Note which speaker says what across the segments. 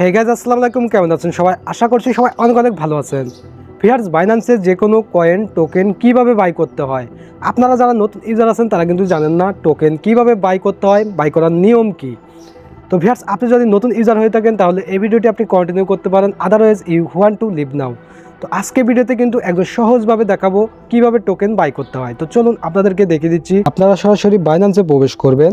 Speaker 1: Hey guys আসসালামু আলাইকুম। কেমন আছেন সবাই? আশা করছি সবাই অনেক অনেক ভালো আছেন। ফিয়ার্স বাইন্যান্সে যে কোনো কয়েন টোকেন কীভাবে বাই করতে হয়? আপনারা যারা নতুন ইউজার আছেন, তারা কিন্তু জানেন না টোকেন কীভাবে বাই করতে হয় বাই করার নিয়ম কি। তো ভিয়ার্স আপনি যদি নতুন ইউজার হয়ে থাকেন, তাহলে এই ভিডিওটি আপনি কন্টিনিউ করতে পারেন। Otherwise you want to leave now তো আজকে ভিডিওতে কিন্তু একদম সহজভাবে দেখাবো কীভাবে টোকেন বাই করতে হয়। তো চলুন, আপনাদেরকে দেখিয়ে দিচ্ছি। আপনারা সরাসরি বাইন্যান্সে প্রবেশ করবেন।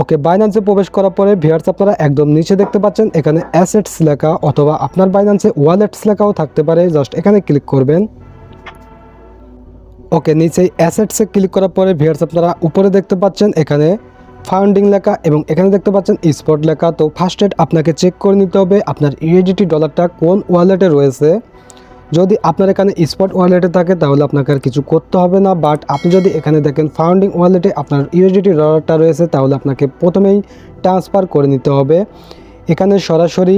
Speaker 1: ওকে বাইন্যান্সে প্রবেশ করার পরে ভিয়ার্স আপনারা একদম নিচে দেখতে পাচ্ছেন, এখানে অ্যাসেটস লেখা অথবা আপনার বাইন্যান্সে ওয়ালেটস লেখাও থাকতে পারে জাস্ট এখানে ক্লিক করবেন। ওকে নিচে অ্যাসেটসে ক্লিক করার পরে ভিয়ার্স আপনারা উপরে দেখতে পাচ্ছেন, এখানে ফাউন্ডিং লেখা এবং এখানে দেখতে পাচ্ছেন স্পট লেখা। তো ফার্স্ট এড আপনাকে চেক করে নিতে হবে আপনার ইউএডিটি ডলারটা কোন ওয়ালেটে রয়েছে। যদি আপনার এখানে স্পট ওয়ালেটে থাকে, তাহলে আপনাকে আর কিছু করতে হবে না। বাট আপনি যদি এখানে দেখেন ফাউন্ডিং ওয়ালেটে আপনার ইউএসডিটি ডলারটা রয়েছে, তাহলে আপনাকে প্রথমেই ট্রান্সফার করে নিতে হবে। এখানে সরাসরি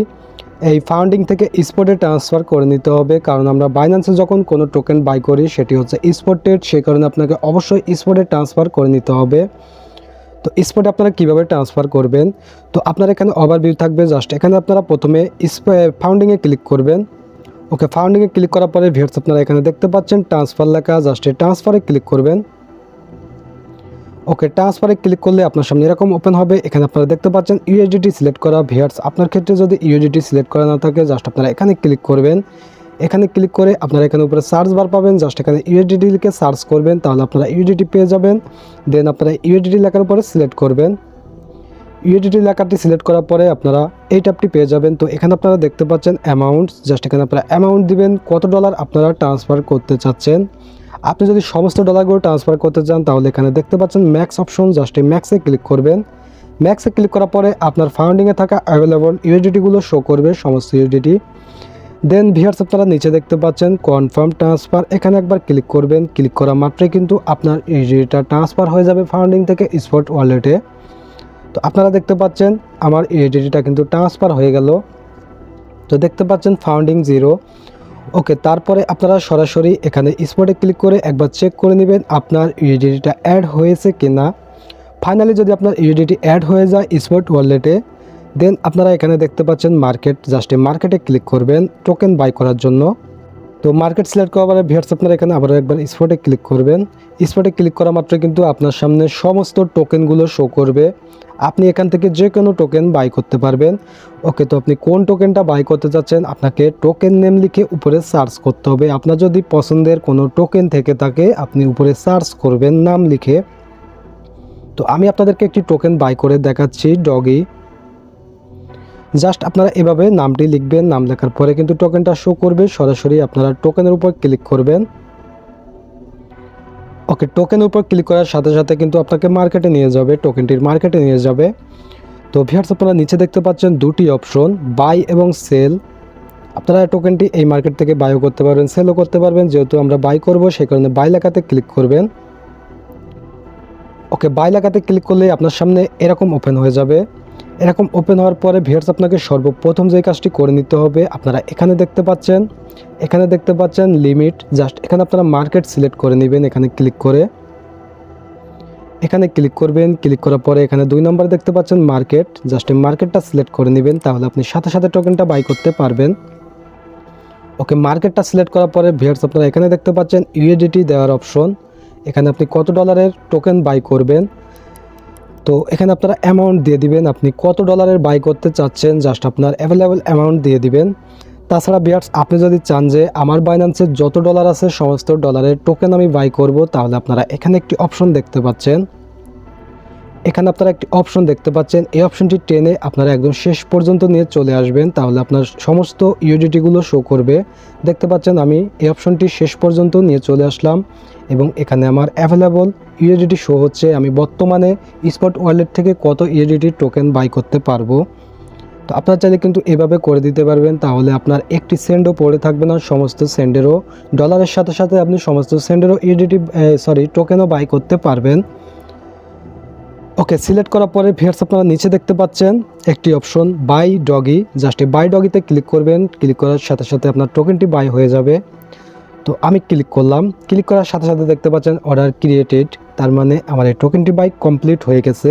Speaker 1: এই ফাউন্ডিং থেকে স্পটে ট্রান্সফার করে নিতে হবে, কারণ আমরা বাইন্যান্সে যখন কোনো টোকেন বাই করি, সেটি হচ্ছে স্পটেড সেই কারণে আপনাকে অবশ্যই স্পটে ট্রান্সফার করে নিতে হবে। তো স্পটে আপনারা কীভাবে ট্রান্সফার করবেন? তো আপনার এখানে ওভারভিউ থাকবে। জাস্ট এখানে আপনারা প্রথমে ফাউন্ডিংয়ে ক্লিক করবেন। ওকে ফাউন্ডিংয়ে ক্লিক করার পরে ভিউয়ার্স আপনারা এখানে দেখতে পাচ্ছেন ট্রান্সফার লেখা জাস্ট এই ট্রান্সফারে ক্লিক করবেন। ওকে ট্রান্সফারে ক্লিক করলে আপনার সামনে এরকম ওপেন হবে, এখানে আপনারা দেখতে পাচ্ছেন ইউএসডিটি সিলেক্ট করা। ভিউয়ার্স, আপনার ক্ষেত্রে যদি ইউএসডিটি সিলেক্ট করা না থাকে জাস্ট আপনারা এখানে ক্লিক করবেন। এখানে ক্লিক করে আপনারা এখানে উপরে সার্চ বার পাবেন জাস্ট এখানে ইউএসডিটি লিখে সার্চ করবেন, তাহলে আপনারা ইউএসডিটি পেয়ে যাবেন। দেন আপনারা ইউএসডিটি লেখার উপরে সিলেক্ট করবেন। ইউডিটি লেখাটি সিলেক্ট করার পরে আপনারা এই ট্যাপটি পেয়ে যাবেন। তো এখানে আপনারা দেখতে পাচ্ছেন অ্যামাউন্ট জাস্ট এখানে আপনারা অ্যামাউন্ট দিবেন, কত ডলার আপনারা ট্রান্সফার করতে চাচ্ছেন। আপনি যদি সমস্ত ডলারগুলো ট্রান্সফার করতে চান, তাহলে এখানে দেখতে পাচ্ছেন ম্যাক্স অপশন জাস্ট এই ম্যাক্সে ক্লিক করবেন। ম্যাক্সে ক্লিক করার পরে আপনার ফাউন্ডিংয়ে থাকা অ্যাভেলেবল ইউডিটিগুলো শো করবে, সমস্ত ইউডিটি দেন ভিয়ার্স আপনারা নিচে দেখতে পাচ্ছেন কনফার্ম ট্রান্সফার এখানে একবার ক্লিক করবেন। ক্লিক করা মাত্রই কিন্তু আপনার ইউডিটা ট্রান্সফার হয়ে যাবে ফাউন্ডিং থেকে স্পট ওয়ালেটে তো আপনারা দেখতে পাচ্ছেন আমার ইউডিটিটা কিন্তু ট্রান্সফার হয়ে গেল। তো দেখতে পাচ্ছেন ফাউন্ডিং জিরো ওকে তারপরে আপনারা সরাসরি এখানে স্পটে ক্লিক করে একবার চেক করে নেবেন আপনার ইউডিটিটা অ্যাড হয়েছে কি না ফাইনালি যদি আপনার ইউডিটি অ্যাড হয়ে যায় স্পট ওয়ালেটে দেন আপনারা এখানে দেখতে পাচ্ছেন মার্কেট জাস্ট মার্কেটে ক্লিক করবেন টোকেন বাই করার জন্য। তো মার্কেট সিলেক্ট করার পরে ভিয়ার্স আপনারা এখানে আবারও একবার স্পটে ক্লিক করবেন। স্পটে ক্লিক করা মাত্র কিন্তু আপনার সামনে সমস্ত টোকেনগুলো শো করবে। আপনি এখান থেকে যে কোনো টোকেন বাই করতে পারবেন। ওকে, তো আপনি কোন টোকেনটা বাই করতে চাচ্ছেন আপনাকে টোকেন নেম লিখে উপরে সার্চ করতে হবে। আপনার যদি পছন্দের কোনো টোকেন থেকে থাকে, আপনি উপরে সার্চ করবেন নাম লিখে। তো আমি আপনাদেরকে একটি টোকেন বাই করে দেখাচ্ছি ডগি জাস্ট আপনারা এভাবে নামটি লিখবেন, নাম লেখার পরে কিন্তু টোকেনটা শো করবে সরাসরি আপনারা টোকেনের উপর ক্লিক করবেন। ওকে টোকেনের উপর ক্লিক করার সাথে সাথে কিন্তু আপনাকে মার্কেটে নিয়ে যাবে টোকেনটির মার্কেটে নিয়ে যাবে। তো ভিয়ার্স আপনারা নিচে দেখতে পাচ্ছেন দুটি অপশন বাই এবং সেল আপনারা টোকেনটি এই মার্কেট থেকে বাইও করতে পারবেন সেলও করতে পারবেন। যেহেতু আমরা বাই করব, সেই কারণে বাই লেখাতে ক্লিক করবেন। ওকে বাই লেখাতে ক্লিক করলে আপনার সামনে এরকম ওপেন হয়ে যাবে। এরকম ওপেন হওয়ার পরে ভিয়ার্স আপনাকে সর্বপ্রথম যে কাজটি করে নিতে হবে, আপনারা এখানে দেখতে পাচ্ছেন, এখানে দেখতে পাচ্ছেন লিমিট জাস্ট এখানে আপনারা মার্কেট সিলেক্ট করে নেবেন, এখানে ক্লিক করে। এখানে ক্লিক করবেন ক্লিক করার পরে এখানে দুই নম্বর দেখতে পাচ্ছেন মার্কেট জাস্ট এই মার্কেটটা সিলেক্ট করে নেবেন, তাহলে আপনি সাথে সাথে টোকেনটা বাই করতে পারবেন। ওকে মার্কেটটা সিলেক্ট করার পরে ভিয়ার্স আপনারা এখানে দেখতে পাচ্ছেন ইউএডিটি দেওয়ার অপশন এখানে আপনি কত ডলারের টোকেন বাই করবেন তো এখানে আপনারা অ্যামাউন্ট দিয়ে দিবেন। আপনি কত ডলারের বাই করতে চাচ্ছেন জাস্ট আপনার অ্যাভেলেবেল অ্যামাউন্ট দিয়ে দিবেন। তাছাড়া বিয়ার্স, আপনি যদি চান যে আমার বাইন্যান্সের যত ডলার আছে, সমস্ত ডলারের টোকেন আমি বাই করব, তাহলে আপনারা এখানে একটি অপশন দেখতে পাচ্ছেন। এখানে আপনারা একটি অপশন দেখতে পাচ্ছেন। এই অপশনটি টেনে আপনারা একদম শেষ পর্যন্ত নিয়ে চলে আসবেন, তাহলে আপনার সমস্ত ইউডিটিগুলো শো করবে। দেখতে পাচ্ছেন আমি এই অপশনটি শেষ পর্যন্ত নিয়ে চলে আসলাম এবং এখানে আমার অ্যাভেলেবল ইউডিটি শো হচ্ছে। আমি বর্তমানে স্পট ওয়ালেট থেকে কত ইউডিটি টোকেন বাই করতে পারব? তো আপনারা চাইলে কিন্তু এভাবে করে দিতে পারবেন, তাহলে আপনার একটি সেন্ডও পড়ে থাকবে না, সমস্ত সেন্ডেরও ডলারের সাথে সাথে আপনি সমস্ত সেন্ডেরও ইউডিটি সরি টোকেনও বাই করতে পারবেন। ওকে সিলেক্ট করার পরে ভিয়ার্স আপনারা নিচে দেখতে পাচ্ছেন একটি অপশন বাই ডগি জাস্ট এই বাই ডগিতে ক্লিক করবেন ক্লিক করার সাথে সাথে আপনার টোকেনটি বাই হয়ে যাবে। তো আমি ক্লিক করলাম ক্লিক করার সাথে সাথে দেখতে পাচ্ছেন অর্ডার ক্রিয়েটেড তার মানে আমার এই টোকেনটি বাই কমপ্লিট হয়ে গেছে।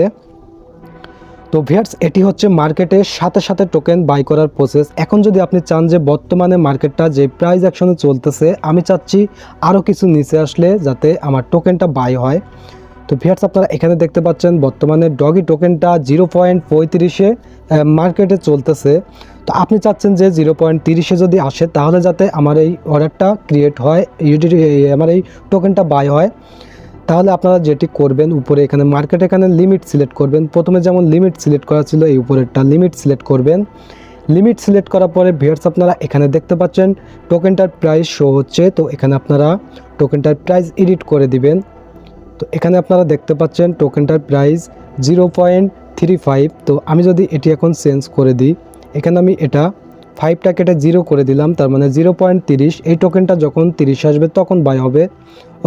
Speaker 1: তো ভিয়ার্স এটি হচ্ছে মার্কেটে সাথে সাথে টোকেন বাই করার প্রসেস এখন যদি আপনি চান যে বর্তমানে মার্কেটটা যে প্রাইস অ্যাকশনে চলতেছে, আমি চাচ্ছি আরও কিছু নিচে আসলে যাতে আমার টোকেনটা বাই হয়। তো ভিয়ার্স আপনারা এখানে দেখতে পাচ্ছেন, বর্তমানে ডগি টোকেনটা জিরো পয়েন্ট পঁয়ত্রিশে মার্কেটে চলতেছে। তো আপনি চাচ্ছেন যে জিরো পয়েন্ট তিরিশে যদি আসে, তাহলে যাতে আমার এই অর্ডারটা ক্রিয়েট হয় ইউডিটি আমার এই টোকেনটা বাই হয়, তাহলে আপনারা যেটি করবেন, উপরে এখানে মার্কেট এখানে লিমিট সিলেক্ট করবেন। প্রথমে যেমন লিমিট সিলেক্ট করা ছিল, এই উপরেরটা লিমিট সিলেক্ট করবেন। লিমিট সিলেক্ট করার পরে ভিয়ার্স আপনারা এখানে দেখতে পাচ্ছেন টোকেনটার প্রাইস শো হচ্ছে। তো এখানে আপনারা টোকেনটার প্রাইস এডিট করে দিবেন। তো এখানে আপনারা দেখতে পাচ্ছেন টোকেনটার price zero point three five তো আমি যদি এটি এখন চেঞ্জ করে দিই, এখানে আমি এটা ফাইভটা কেটে জিরো করে দিলাম, তার মানে জিরো পয়েন্ট তিরিশ এই টোকেনটা যখন তিরিশ আসবে, তখন বাই হবে।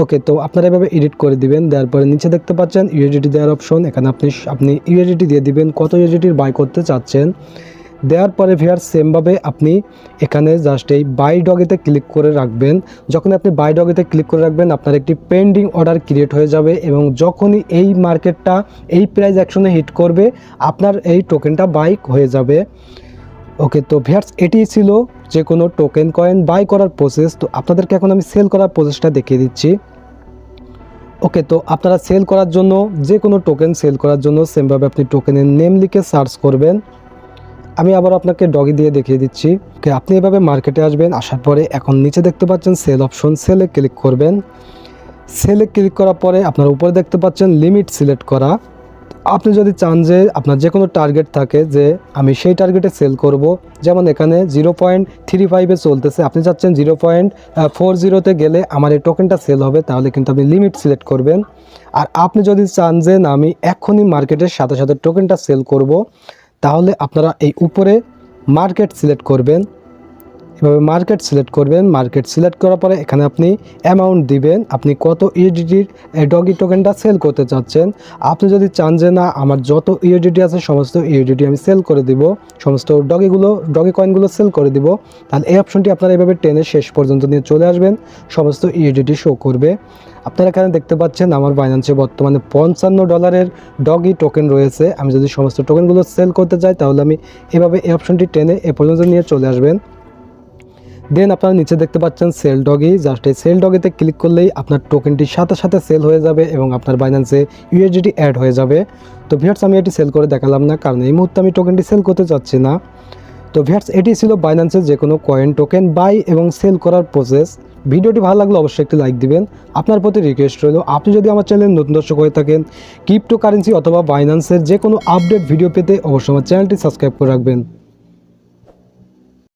Speaker 1: ওকে তো আপনারা এভাবে এডিট করে দিবেন, দেওয়ার পরে নিচে দেখতে পাচ্ছেন ইউএডিটি দেওয়ার অপশন এখানে আপনি আপনি ইউএডিটি দিয়ে দিবেন, কত ইউএডিটির বাই করতে চাচ্ছেন। দেওয়ার পরে ভিয়ার সেমভাবে আপনি এখানে জাস্ট এই বাই ডগেতে ক্লিক করে রাখবেন। যখন আপনি বাই ডগেতে ক্লিক করে রাখবেন, আপনার একটি পেন্ডিং অর্ডার ক্রিয়েট হয়ে যাবে এবং যখনই এই মার্কেটটা এই প্রাইস অ্যাকশনে হিট করবে, আপনার এই টোকেনটা বাইক হয়ে যাবে। ওকে তো ভিয়ার্স এটি ছিল যে কোনো টোকেন কয়েন বাই করার প্রসেস তো আপনাদেরকে এখন আমি সেল করার প্রসেসটা দেখিয়ে দিচ্ছি। ওকে তো আপনারা সেল করার জন্য যে কোনো টোকেন সেল করার জন্য সেমভাবে আপনি টোকেনের নেম লিখে সার্চ করবেন। আমি আবার আপনাকে ডগি দিয়ে দেখিয়ে দিচ্ছি। ওকে, আপনি এভাবে মার্কেটে আসবেন, আসার পরে এখন নিচে দেখতে পাচ্ছেন সেল অপশন, সেলে ক্লিক করবেন। সেলে ক্লিক করার পরে আপনার উপরে দেখতে পাচ্ছেন লিমিট সিলেক্ট করা। আপনি যদি চান যে আপনার যে কোনো টার্গেট থাকে যে আমি সেই টার্গেটে সেল করব, যেমন এখানে জিরো পয়েন্ট থ্রি ফাইভে চলতেছে, আপনি চাচ্ছেন জিরো পয়েন্ট ফোর জিরোতে গেলে আমার এই টোকেনটা সেল হবে, তাহলে কিন্তু আপনি লিমিট সিলেক্ট করবেন। আর আপনি যদি চান যে না, আমি এখনই মার্কেটের সাথে সাথে টোকেনটা সেল করব তাহলে আপনারা এই উপরে মার্কেট সিলেক্ট করবেন। এভাবে মার্কেট সিলেক্ট করবেন। মার্কেট সিলেক্ট করার পরে এখানে আপনি অ্যামাউন্ট দিবেন। আপনি কত ইউডিটির ডগি টোকেনটা সেল করতে চাচ্ছেন। আপনি যদি চান যে না, আমার যত ইউডিটি আছে, সমস্ত ইউডিটি আমি সেল করে দিব। সমস্ত ডগিগুলো ডগি কয়েনগুলো সেল করে দিব। তাহলে এই অপশনটি আপনারা এভাবে টেনে শেষ পর্যন্ত নিয়ে চলে আসবেন। সমস্ত ইউডিটি শো করবে। আপনারা এখানে দেখতে পাচ্ছেন, আমার বাইন্যান্সে বর্তমানে পঞ্চান্ন ডলারের ডগি টোকেন রয়েছে। আমি যদি সমস্ত টোকেনগুলো সেল করতে চাই, তাহলে আমি এভাবে এই অপশনটি টেনে এ পর্যন্ত নিয়ে চলে আসবেন। দেন আপনারা নিচে দেখতে পাচ্ছেন সেল ডগি জাস্ট এই সেল ডগিতে ক্লিক করলেই আপনার টোকেনটি সাথে সাথে সেল হয়ে যাবে এবং আপনার বাইন্যান্সে ইউএসডিটি অ্যাড হয়ে যাবে। তো ভিয়ার্স আমি এটি সেল করে দেখালাম না, কারণ এই মুহূর্তে আমি টোকেনটি সেল করতে চাচ্ছি না। তো ভিয়ার্স এটি ছিল বাইন্যান্সের যে কোনো কয়েন টোকেন বাই এবং সেল করার প্রসেস ভিডিওটি ভালো লাগলে অবশ্যই একটি লাইক দিবেন। আপনার প্রতি রিকোয়েস্ট রইল, আপনি যদি আমার চ্যানেল নতুন দর্শক হয়ে থাকেন ক্রিপ্টো কারেন্সি অথবা বাইন্যান্সের যে কোনো আপডেট ভিডিও পেতে অবশ্যই আমার চ্যানেলটি সাবস্ক্রাইব করে রাখবেন।